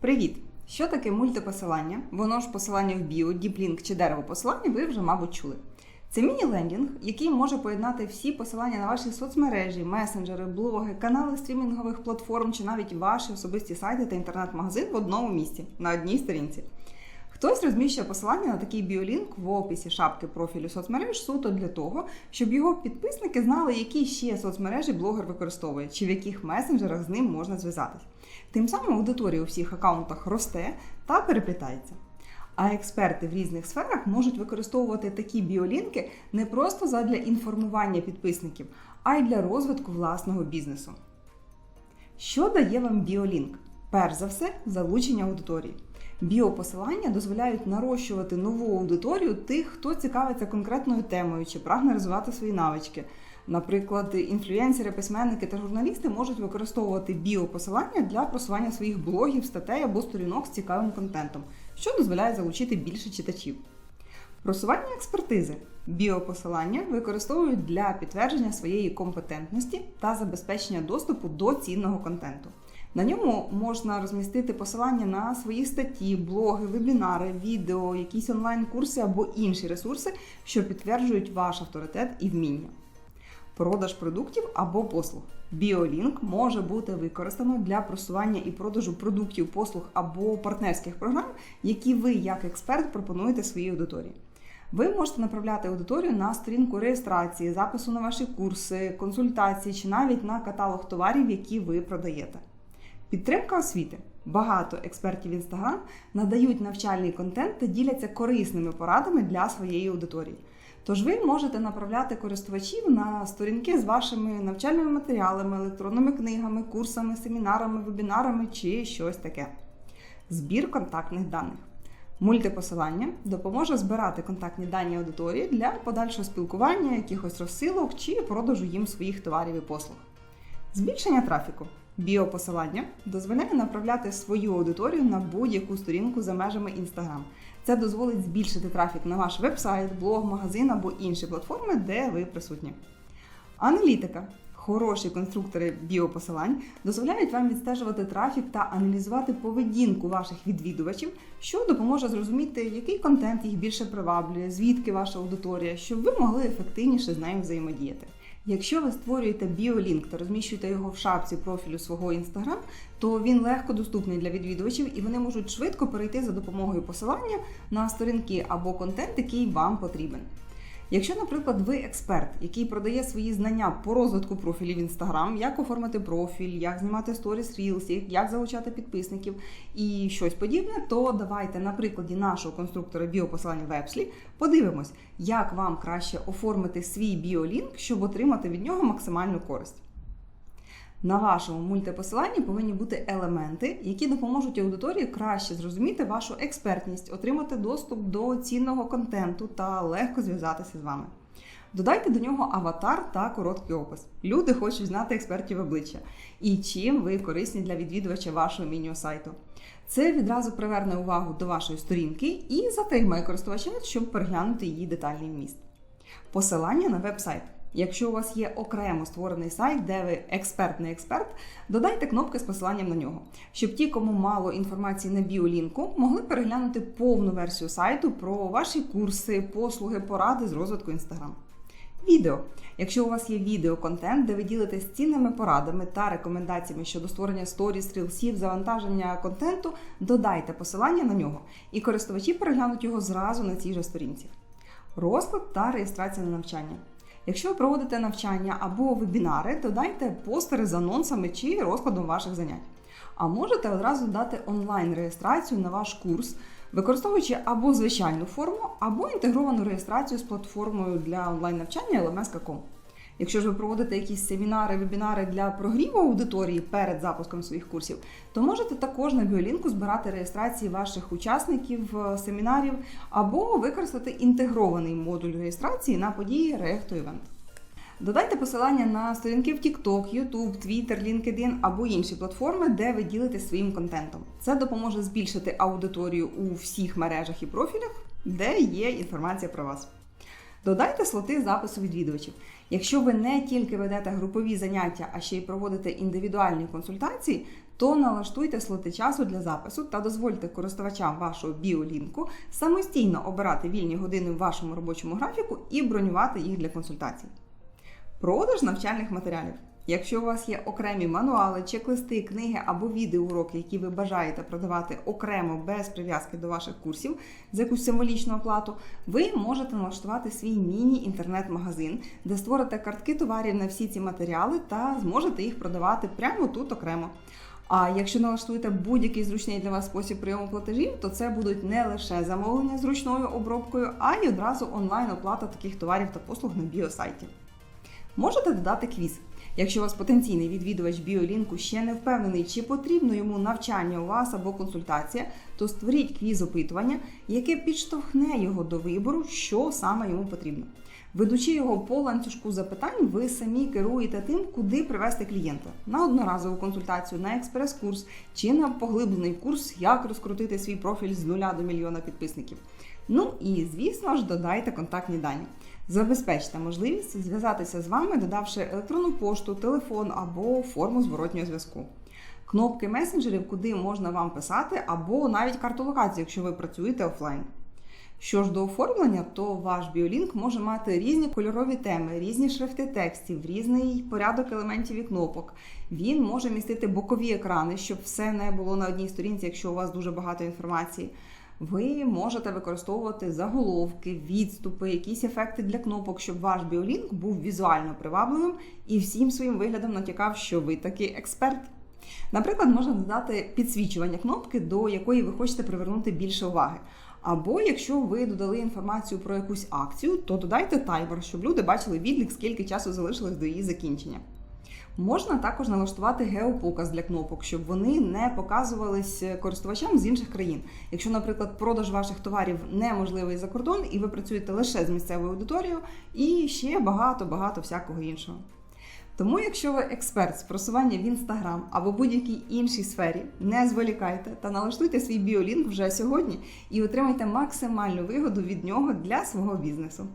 Привіт! Що таке мультипосилання? Воно ж посилання в біо, діплінк чи дерево посилання, ви вже, мабуть, чули. Це міні-лендінг, який може поєднати всі посилання на ваші соцмережі, месенджери, блоги, канали стрімінгових платформ чи навіть ваші особисті сайти та інтернет-магазин в одному місці на одній сторінці. Хтось розміщує посилання на такий біолінк в описі шапки профілю соцмереж суто для того, щоб його підписники знали, які ще соцмережі блогер використовує, чи в яких месенджерах з ним можна зв'язатись. Тим самим аудиторія у всіх аккаунтах росте та переплітається. А експерти в різних сферах можуть використовувати такі біолінки не просто задля інформування підписників, а й для розвитку власного бізнесу. Що дає вам біолінк? Перш за все, залучення аудиторії. Біопосилання дозволяють нарощувати нову аудиторію тих, хто цікавиться конкретною темою чи прагне розвивати свої навички. Наприклад, інфлюенсери, письменники та журналісти можуть використовувати біопосилання для просування своїх блогів, статей або сторінок з цікавим контентом, що дозволяє залучити більше читачів. Просування експертизи. Біопосилання використовують для підтвердження своєї компетентності та забезпечення доступу до цінного контенту. На ньому можна розмістити посилання на свої статті, блоги, вебінари, відео, якісь онлайн-курси або інші ресурси, що підтверджують ваш авторитет і вміння. Продаж продуктів або послуг. Біолінк може бути використано для просування і продажу продуктів, послуг або партнерських програм, які ви, як експерт, пропонуєте своїй аудиторії. Ви можете направляти аудиторію на сторінку реєстрації, запису на ваші курси, консультації чи навіть на каталог товарів, які ви продаєте. Підтримка освіти. Багато експертів Instagram надають навчальний контент та діляться корисними порадами для своєї аудиторії. Тож ви можете направляти користувачів на сторінки з вашими навчальними матеріалами, електронними книгами, курсами, семінарами, вебінарами чи щось таке. Збір контактних даних. Мультипосилання допоможе збирати контактні дані аудиторії для подальшого спілкування, якихось розсилок чи продажу їм своїх товарів і послуг. Збільшення трафіку. Біопосилання дозволяє направляти свою аудиторію на будь-яку сторінку за межами Instagram. Це дозволить збільшити трафік на ваш веб-сайт, блог, магазин або інші платформи, де ви присутні. Аналітика. Хороші конструктори біопосилань дозволяють вам відстежувати трафік та аналізувати поведінку ваших відвідувачів, що допоможе зрозуміти, який контент їх більше приваблює, звідки ваша аудиторія, щоб ви могли ефективніше з нею взаємодіяти. Якщо ви створюєте біолінк та розміщуєте його в шапці профілю свого Instagram, то він легко доступний для відвідувачів і вони можуть швидко перейти за допомогою посилання на сторінки або контент, який вам потрібен. Якщо, наприклад, ви експерт, який продає свої знання по розвитку профілів Instagram, як оформити профіль, як знімати сторіс Reels, як залучати підписників і щось подібне, то давайте на прикладі нашого конструктора біопосилання Вепслі подивимось, як вам краще оформити свій біолінк, щоб отримати від нього максимальну користь. На вашому мультипосиланні повинні бути елементи, які допоможуть аудиторії краще зрозуміти вашу експертність, отримати доступ до цінного контенту та легко зв'язатися з вами. Додайте до нього аватар та короткий опис. Люди хочуть знати експертів обличчя і чим ви корисні для відвідувача вашого міні-сайту. Це відразу приверне увагу до вашої сторінки і затримає користувача, щоб переглянути її детальний вміст. Посилання на веб-сайт. Якщо у вас є окремо створений сайт, де ви експерт не експерт, додайте кнопки з посиланням на нього, щоб ті, кому мало інформації на біолінку, могли переглянути повну версію сайту про ваші курси, послуги, поради з розвитку Instagram. Відео. Якщо у вас є відеоконтент, де ви ділитесь цінними порадами та рекомендаціями щодо створення сторіс, рілсів, завантаження контенту, додайте посилання на нього, і користувачі переглянуть його зразу на цій же сторінці. Розклад та реєстрація на навчання. Якщо ви проводите навчання або вебінари, то дайте постери з анонсами чи розкладом ваших занять. А можете одразу дати онлайн-реєстрацію на ваш курс, використовуючи або звичайну форму, або інтегровану реєстрацію з платформою для онлайн-навчання LMS.com. Якщо ж ви проводите якісь семінари, вебінари для прогріву аудиторії перед запуском своїх курсів, то можете також на біолінку збирати реєстрації ваших учасників семінарів або використати інтегрований модуль реєстрації на події Reacto Event. Додайте посилання на сторінки в TikTok, YouTube, Twitter, LinkedIn або інші платформи, де ви ділитесь своїм контентом. Це допоможе збільшити аудиторію у всіх мережах і профілях, де є інформація про вас. Додайте слоти запису відвідувачів. Якщо ви не тільки ведете групові заняття, а ще й проводите індивідуальні консультації, то налаштуйте слоти часу для запису та дозвольте користувачам вашого біолінку самостійно обирати вільні години в вашому робочому графіку і бронювати їх для консультацій. Продаж навчальних матеріалів. Якщо у вас є окремі мануали, чек-листи, книги або відеоуроки, які ви бажаєте продавати окремо без прив'язки до ваших курсів за якусь символічну оплату, ви можете налаштувати свій міні-інтернет-магазин, де створите картки товарів на всі ці матеріали та зможете їх продавати прямо тут окремо. А якщо налаштуєте будь-який зручний для вас спосіб прийому платежів, то це будуть не лише замовлення з ручною обробкою, а й одразу онлайн-оплата таких товарів та послуг на біосайті. Можете додати квіз. Якщо вас потенційний відвідувач біолінку ще не впевнений, чи потрібно йому навчання у вас або консультація, то створіть квіз опитування, яке підштовхне його до вибору, що саме йому потрібно. Ведучи його по ланцюжку запитань, ви самі керуєте тим, куди привести клієнта на одноразову консультацію, на експрес-курс чи на поглиблений курс, як розкрутити свій профіль з нуля до мільйона підписників. Ну і звісно ж додайте контактні дані. Забезпечте можливість зв'язатися з вами, додавши електронну пошту, телефон або форму зворотнього зв'язку. Кнопки месенджерів, куди можна вам писати, або навіть карту локації, якщо ви працюєте офлайн. Що ж до оформлення, то ваш біолінк може мати різні кольорові теми, різні шрифти текстів, різний порядок елементів і кнопок. Він може містити бокові екрани, щоб все не було на одній сторінці, якщо у вас дуже багато інформації. Ви можете використовувати заголовки, відступи, якісь ефекти для кнопок, щоб ваш біолінк був візуально привабливим і всім своїм виглядом натякав, що ви такий експерт. Наприклад, можна додати підсвічування кнопки, до якої ви хочете привернути більше уваги. Або якщо ви додали інформацію про якусь акцію, то додайте таймер, щоб люди бачили відлік, скільки часу залишилось до її закінчення. Можна також налаштувати геопоказ для кнопок, щоб вони не показувались користувачам з інших країн. Якщо, наприклад, продаж ваших товарів неможливий за кордон, і ви працюєте лише з місцевою аудиторією, і ще багато-багато всякого іншого. Тому, якщо ви експерт з просування в інстаграм або будь-якій іншій сфері, не зволікайте та налаштуйте свій біолінк вже сьогодні і отримайте максимальну вигоду від нього для свого бізнесу.